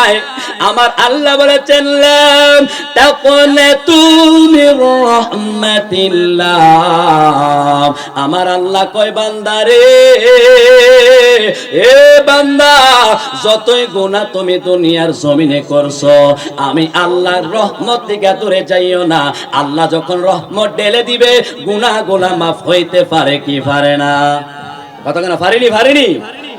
নাই আমার আল্লাহ বলেছেন তাকুনে তুমি রহমাতিল্লাহ। আমার আল্লাহ কয় বান্দারে এ বান্দা, যতই গুনাহ তুমি দুনিয়ার জমিনে করছ, আমি আল্লাহর রহমত থেকে দূরে যাইও না। আল্লাহ যখন রহমত ঢেলে দিবে গুনাহ গুনাহ মাফ হইতে পারে কি পারে না? কথা কেন পারিনি পারিনি?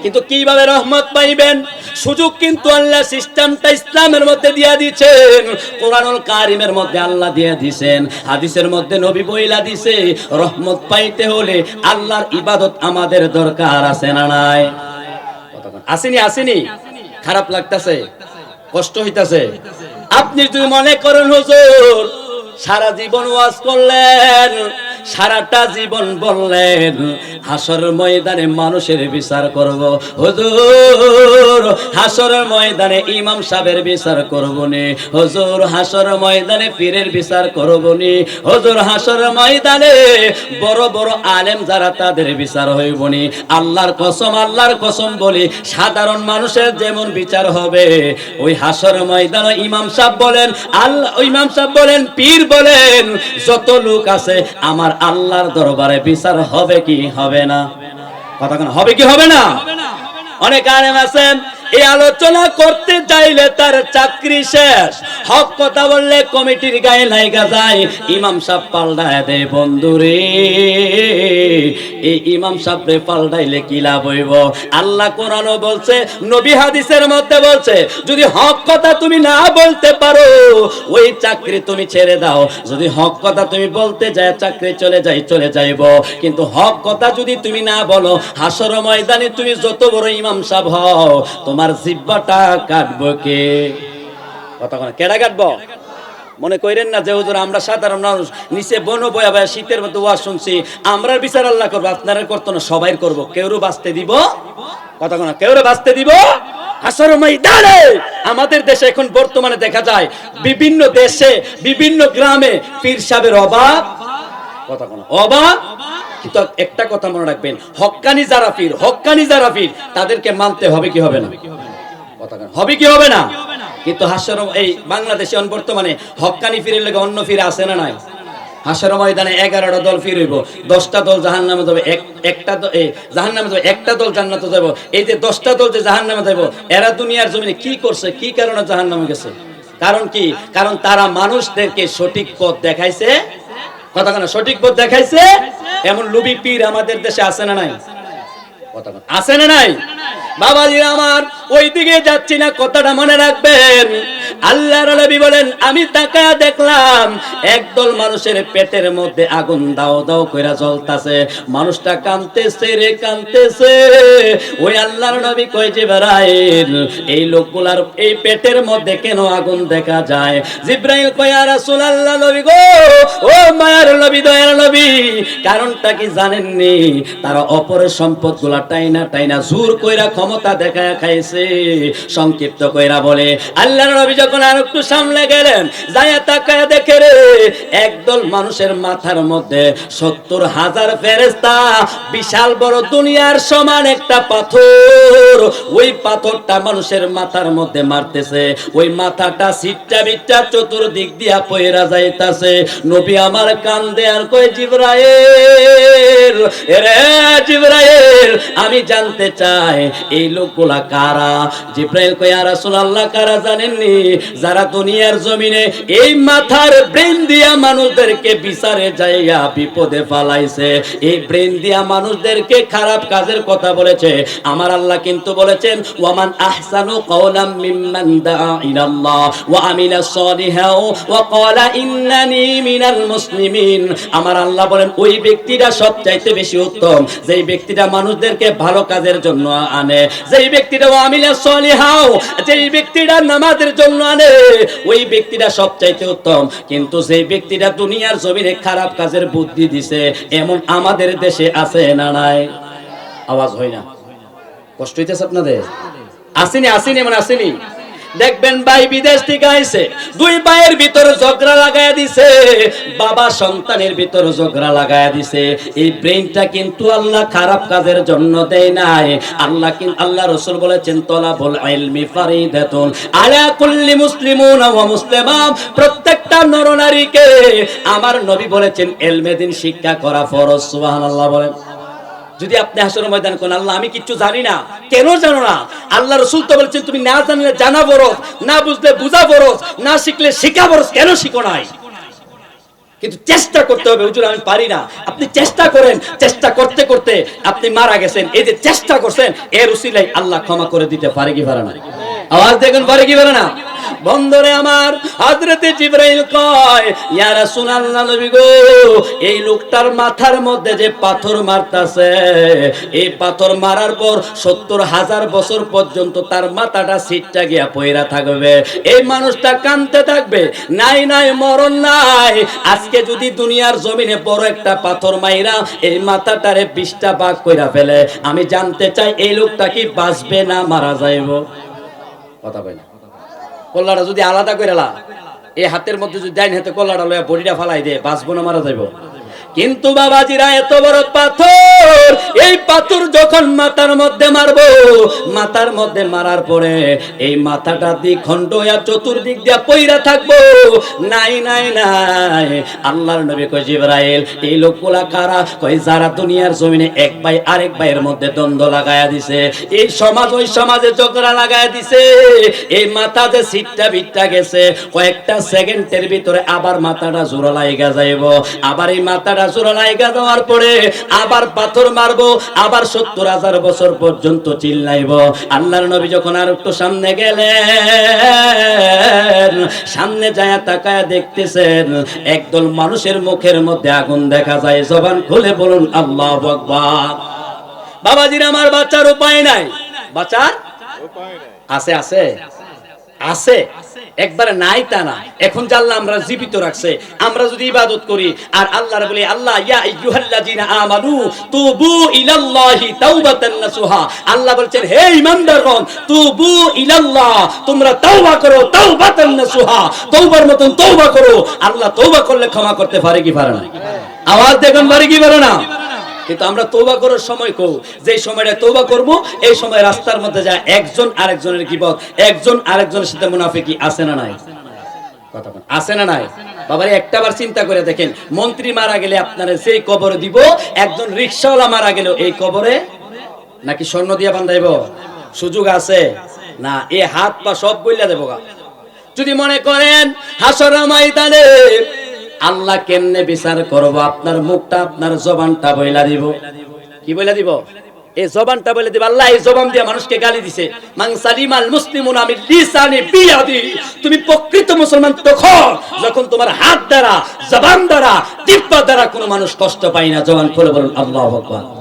কিন্তু কীভাবে রহমত পাইবেন? সুযোগ কিন্তু আল্লাহ সিস্টেমটা ইসলামের মধ্যে দিয়ে দিচ্ছেন কোরআনুল কারিমের মধ্যে আল্লাহ দিয়ে দিছেন। হাদিসের মধ্যে নবী বইলা দিছে, রহমত পাইতে হলে আল্লাহর ইবাদত আমাদের দরকার, আছে না নাই? আসেনি আসেনি? খারাপ লাগতাছে, কষ্ট হইতাছে। আপনি যদি মনে করেন, হুজুর, সারা জীবন ওয়াজ করলেন সারাটা জীবন বললেন, হাসর ময়দানে মানুষের বিচার করব। হুজুর, হাসর ময়দানে ইমাম সাহেবের বিচার করব নি। হুজুর, হাসর ময়দানে পীরের বিচার করব নি। হুজুর, হাসর ময়দানে বড় বড় আলেম যারা তাদের বিচার হইব নি। আল্লাহর কসম আল্লাহর কসম বলি, সাধারণ মানুষের যেমন বিচার হবে, ওই হাসর ময়দান ইমাম সাহেব বলেন আল্লাহ ইমাম সাহেব বলেন, পীর বলেন, যত লোক আছে, আমার আল্লাহর দরবারে বিচার হবে কি হবে না? কথা হবে কি হবে না। অনেক আলেম আছেন এই আলোচনা করতে চাইলে তার চাকরি শেষ। হক কথা বললে কমিটির গায়ে লাইগা যায়। ইমাম সাহেব পাল্টায় দে বন্ধুরে, এই ইমাম সাহেবরে পাল্টাইলে কি লাভ হইব? আল্লাহ কোরআনও বলছে, নবী হাদিসের মধ্যে বলছে, যদি হক কথা তুমি না বলতে পারো, ওই চাকরি তুমি ছেড়ে দাও। যদি হক কথা তুমি বলতে যায়, চাকরি চলে যাই চলে যাইব। কিন্তু হক কথা যদি তুমি না বলো, হাসর ময়দানে তুমি যত বড় ইমাম সাহেব হও, তোমার জিব্বাটা কাটবো কে? কোন কেডা কাটবো? মনে কইরেন না যে হুজুর, আমরা সাধারণ মানুষ, নিচে বন বয়া বয়া শীতের মতো ওয়াজ শুনছি, আমরার বিচার আল্লাহ করব আপনারা করতো না সবাই করব। কেউরও বাঁচতে দিব? কথা কোন কেউরে বাঁচতে দিব? হাসর ময়দানে! আমাদের দেশে এখন বর্তমানে দেখা যায়, বিভিন্ন দেশে, বিভিন্ন গ্রামে পীর সাহেবের অভাব। কথা কোন অভাব। কিন্তু একটা কথা মনে রাখবেন হক্কানি যারা পীর হক্কানি যারা পীর, তাদেরকে মানতে হবে কি হবে না? কথা হবে কি হবে না? কিন্তু হাস্যর এই বাংলাদেশে বর্তমানে হক্কানি ফিরের লেগে অন্য ফিরে আসে না নাই? ময়দানে এগারোটা দল দশটা দল জাহান নামে যাবে একটা জাহান নামে যাবে, একটা দল জান্নাতে এই যে দশটা দল যে জাহান নামে এরা দুনিয়ার জমিনে কি করছে, কি কারণে জাহান নামে গেছে? কারণ কি? কারণ তারা মানুষদেরকে সঠিক পথ দেখাইছে। কথা কেন সঠিক পথ দেখাইছে? এমন লুবি পীর আমাদের দেশে আছে না নাই। আছে না নাই? বাবাজি আমার ওই দিকে যাচ্ছি না কথাটা মনে রাখবেন। আল্লাহর নবী বলেন, আমি তাকায়া দেখলাম, একদল মানুষের পেটের মধ্যে আগুন দাও দাও কইরা জ্বলতাছে। মানুষটা কাঁদতেছে রে, কাঁদতেছে। ওই আল্লাহর নবী কই যে বেড়াইল এই লোকগুলার এই পেটের মধ্যে কেন আগুন দেখা যায়? জিব্রাইল কয় আর রাসূলুল্লাহ নবী গো, ও মায়ার নবী, দয়ার নবী। কারণটা কি জানেননি? তারা অপরের সম্পদগুলা টাইনা টাইনা জোর কইরা ক্ষমতা দেখায় খাইছে। সংক্ষিপ্ত কইরা বলে, আল্লাহর নবী যখন আর একটু সামনে গেলেন, যায়া তাকায় দেখে রে, একদল মানুষের মাথার মধ্যে সত্তর হাজার ফেরেস্তা বিশাল বড় দুনিয়ার সমান একটা পাথর। ওই পাথরটা মানুষের মাথার মধ্যে মারতেছে, ওই মাথাটা সিটটা বিটটা চতুর্দিক দিয়া পয়রা যাইতাছে। নবী আমার কান দেয়ার কই জিব্রাইল, এরে জিব্রাইল, আমি জানতে চাই, এই লোকগুলা কারা? জিব্রাইল কই আর রাসূলুল্লাহ, কারা জানেননি? যারা দুনিয়ার জমিনে এই মাথার ব্রেন দিয়া মানুষদেরকে বিচারে যাইয়া বিপদে ফালাইছে, এই ব্রেন দিয়া মানুষদেরকে খারাপ কাজের কথা বলেছে। আমার আল্লাহ কিন্তু বলেছেন, ওয়ামান আহসানু কওলাম মিম্মান দাআ ইলাল্লাহ, ওয়া আমিলা সালিহাও, ওয়া ক্বালা ইন্নানি মিনাল মুসলিমিন। আমার আল্লাহ বলেন, ওই ব্যক্তিটা সবচাইতে বেশি উত্তম। যেই ব্যক্তিটা মানুষদেরকে ভালো কাজের জন্য আনে, যেই ব্যক্তিটা ওয়া আমিলা সালিহাও, যেই ব্যক্তিটা নামাজের জন্য আনে ওই ব্যক্তিটা সবচাইতে উত্তম। কিন্তু সেই ব্যক্তিটা দুনিয়ার জমিনে খারাপ কাজের বুদ্ধি দিছে, এমন আমাদের দেশে আছে না নাই? আওয়াজ হয় না। কষ্ট হইতেছে আপনাদের? আসেনি আসেনি মানে আসেনি। দেখবেন ভাই বিদেশ থেকে আইছে। দুই ভাইয়ের ভিতরে ঝগড়া লাগায়া দিছে। বাবা সন্তানের ভিতরে ঝগড়া লাগায়া দিছে। এই ব্রেইনটা কিন্তু আল্লাহ খারাপ কাজের জন্য দেয় নাই। আল্লাহ কিন্তু আল্লাহ রসুল বলেছেন, তলাবুল ইলমি ফারিদাতুন আলা কুল্লি মুসলিমুন ওয়া মুসলিমাত প্রত্যেকটা নরনারীকে আমার নবী বলেছেন, এলমে দিন শিক্ষা করা ফরজ। সুবহানাল্লাহ বলেন। যদি আপনি হাসর ময়দান কোন আল্লাহ, আমি কিচ্ছু জানি না। কেন জানো না? আল্লাহ রসুল তো বলছেন, তুমি না জানলে জানা বরস, না বুঝলে বুঝা বরস, না শিখলে শিখা বরস, কেন শিখো নাই? কিন্তু চেষ্টা করতে হবে, হুজুর, আমি পারি না। আপনি চেষ্টা করেন, চেষ্টা করতে করতে আপনি মারা গেছেন। এই যে চেষ্টা করছেন, এর উসিলাই আল্লাহ ক্ষমা করে দিতে পারে কি পারে না? আওয়াজ দেখুন, পারে কি পারে না? বন্ধরে আমার হযরতে জিবরাইল কয়, ইয়া রাসূলুল্লাহ নবী গো, এই লোকটার মাথার মধ্যে যে পাথর মারতাছে, এই পাথর মারার পর সত্তর হাজার বছর পর্যন্ত তার মাথাটা সিটটা গিয়া পয়রা থাকবে। এই মানুষটা কানতে থাকবে। নাই নাই, মরণ নাই। আজকে যদি দুনিয়ার জমিনে বড় একটা পাথর মাইরা এই মাথাটারে বিশটা ভাগ কইরা ফেলে, আমি জানতে চাই এই লোকটা কি বাঁচবে না মারা যাইব? কথা বলে কল্লাটা যদি আলাদা করে এই হাতের মধ্যে যদি ডাইন হাতে কল্লাটা লয়া বডিটা ফালাই দে, বাঁচবো না, মারা যাইব। কিন্তু বাবাজিরা এত বড় পাথর। এই পাথর যখন মাথার মধ্যে মারবো, মাথার মধ্যে মারার পরে এই মাথাটা দিক খণ্ড হইয়া চতুর্দিক দিয়া পইরা থাকব। নাই নাই নাই। আল্লাহর নবী কই জিবরাইল, এই লোকগুলা কারা? কই যারা দুনিয়ার জমিনে এক ভাই আরেক ভাইয়ের মধ্যে দ্বন্দ্ব লাগায়া দিছে। এই সমাজ ওই সমাজে ঝগড়া লাগায়া দিছে। এই মাথা যে সিটটা বিটটা গেছে, কয়েকটা সেকেন্ডের ভিতরে আবার মাথাটা জোড়া লাইগা যাইব। আবার এই মাথাটা জোড়া লাইগা যাওয়ার পরে আবার পাথর মারবো আবার সত্তর হাজার বছর পর্যন্ত চিল্লাইব আল্লাহর নবী যখন আর একটু সামনে গেলেন সামনে যায় তাকায় দেখতেছেন একদল মানুষের মুখের মধ্যে আগুন দেখা যায়। জবান খুলে বলুন আল্লাহ আকবার। বাবাজির আমার বাচ্চার উপায় নাই। বাচ্চার আছে আছে? আছে? একবারে নাই তা না। এখন জানলাম আমরা জীবিত রাখছে। আমরা যদি ইবাদত করি, আর আল্লাহর বলি আল্লাহ, ইয়া আইয়ুহাল্লাযিনা আমানু, তুবু ইলাল্লাহি তাওবাতান নাসুহা। আল্লাহ বলছেন, হে ঈমানদারগণ তুবু ইলাল্লাহ, তোমরা তওবা করো, তাওবাতান নাসুহা। তওবার মতন তওবা করো। আল্লাহ তওবা করলে ক্ষমা করতে পারে কি পারে না? আওয়াজ দেখুন, পারে কি পারে না? কিন্তু আমরা তৌবা করার সময় কো যে সময়টা তৌবা করব, এই সময় রাস্তার মধ্যে যায় একজন আরেকজনের গিবত, একজন আরেকজনের সাথে মুনাফিকি আছে না নাই? কথা আছে না নাই? বাবারে, একটাবার চিন্তা করে দেখেন, মন্ত্রী মারা গেলে আপনারা সেই কবরে দিব, একজন রিক্সাওয়ালা মারা গেল এই কবরে নাকি স্বর্ণ দিয়া বান্ধাইব? সুযোগ আছে? না, এ হাত পা সব বইলা দেবো যদি মনে করেন হাসর ময়দানে আল্লাহ কেমনে বিচার করব? আপনার মুখটা, আপনার জবানটা বইলা দিব। কি বইলা দিব? এই জবানটা বলে দিব। আল্লাহ এই জবান দিয়ে মানুষকে গালি দিছে। মাংসালিমাল মুসলিমুন আমি লিসানি বিয়াদি। তুমি প্রকৃত মুসলমান তখন যখন তোমার হাত দ্বারা, জবান দ্বারা জিহ্বা দ্বারা কোনো মানুষ কষ্ট পায় না। জবান খুলে বলুন, আল্লাহু আকবার।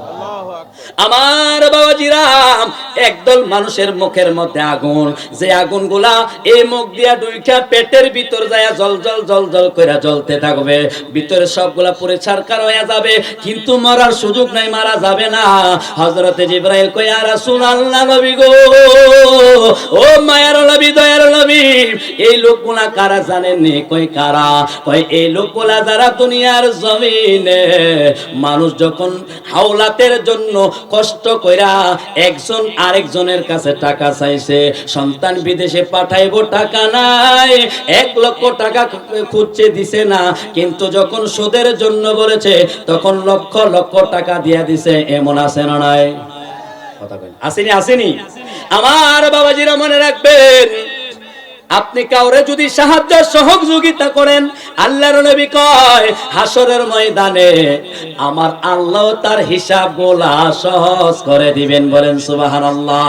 আমার বাবাজিরাম একদল মানুষের মুখের মধ্যে আগুন। যে আগুনগুলা এই মুখ দিয়া দুইটা পেটের ভিতর যায় জল জল জল জল করে জ্বলতে থাকবে। ভিতরে সবগুলা পুরে ছারকার হয়ে যাবে, কিন্তু মরার সুযোগ নাই, মারা যাবে না। হজরতে জিব্রাইল কই আর রাসূলুল্লাহ নবী গো, ও মায়ার নবী, দয়ার নবী, এই লোকগুলা কারা জানেননি? কই কারা? কই এই লোকগুলা যারা দুনিয়ার জমিনে মানুষ যখন হাওলাতের জন্য কষ্ট কইরা একজন আরেকজনের কাছে টাকা চাইছে। সন্তান বিদেশে পাঠাইবো টাকা নাই। এক লক্ষ টাকা খুঁজছে, দিছে না। কিন্তু যখন সুদের জন্য বলেছে, তখন লক্ষ লক্ষ টাকা দিয়া দিছে। এমন আছে না নাই? কথা আসেনি আসেনি? আমার বাবাজিরা মনে রাখবেন আপনি কাউরে যদি সাহায্য সহযোগিতা করেন, আল্লাহর নবী কয় হাসরের ময়দানে আমার আল্লাহ তার হিসাব গোলা সহজ করে দিবেন বলেন সুবহানাল্লাহ।